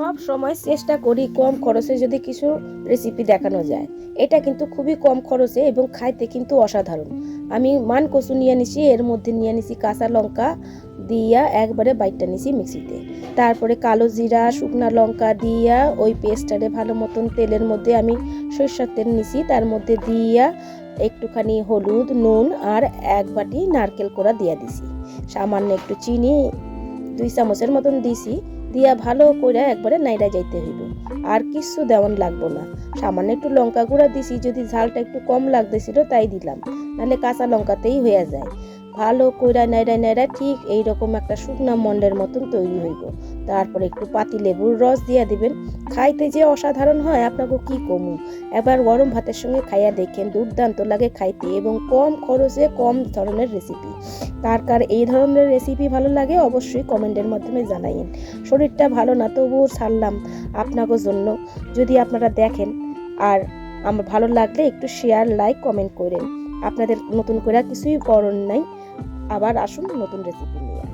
সব সময় চেষ্টা করি কম খরচে যদি কিছু রেসিপি দেখানো যায়। এটা কিন্তু খুবই কম খরচে এবং খাইতে কিন্তু অসাধারণ। আমি মান কচু নিয়ে নিছি, এর মধ্যে নিয়ে নিছি কাঁচা লঙ্কা দিয়া একবারে বাইটটা নিছি মিক্সিতে। তারপরে কালো জিরা, শুকনা লঙ্কা দিয়া ওই পেস্টটারে ভালো মতন তেলের মধ্যে আমি সরিষার তেল নিছি, তার মধ্যে দিয়া একটুখানি হলুদ, নুন আর এক বাটি নারকেল কোড়া দিয়া দিছি। সামান্য একটু চিনি, দুই চামচের মতন দিছি। দিয়া ভালো করে একবারে নাইরা যাইতে হইব। আর কিছু দেওয়ান লাগবো না। সামান্য একটু লঙ্কা গুঁড়া দিছি, যদি ঝালটা একটু কম লাগতেছিল তাই দিলাম। নাহলে কাঁচা লঙ্কাতেই হয়ে যায়। ভালো কইরা নাইরা নাইরা ঠিক এইরকম একটা শুকনা মন্ডের মতন তৈরি হইব। তারপরে একটু পাতি লেবুর রস দিয়া দিবেন। খাইতে যে অসাধারণ হয়, আপনাকে কি কমু? এবার গরম ভাতের সঙ্গে খাইয়া দেখেন, দুর্দান্ত লাগে খাইতে এবং কম খরচে কম ধরনের রেসিপি কার কার এই ধরনের রেসিপি ভালো লাগে, অবশ্যই কমেন্টের মাধ্যমে জানাইন শরীরটা ভালো না, তবুও ছাড়লাম আপনাকে জন্য। যদি আপনারা দেখেন আর আমার ভালো লাগলে একটু শেয়ার লাইক কমেন্ট করেন। আপনাদের নতুন করে কিছুই করণ নাই। আবার আসুন নতুন রেসিপি নিয়ে।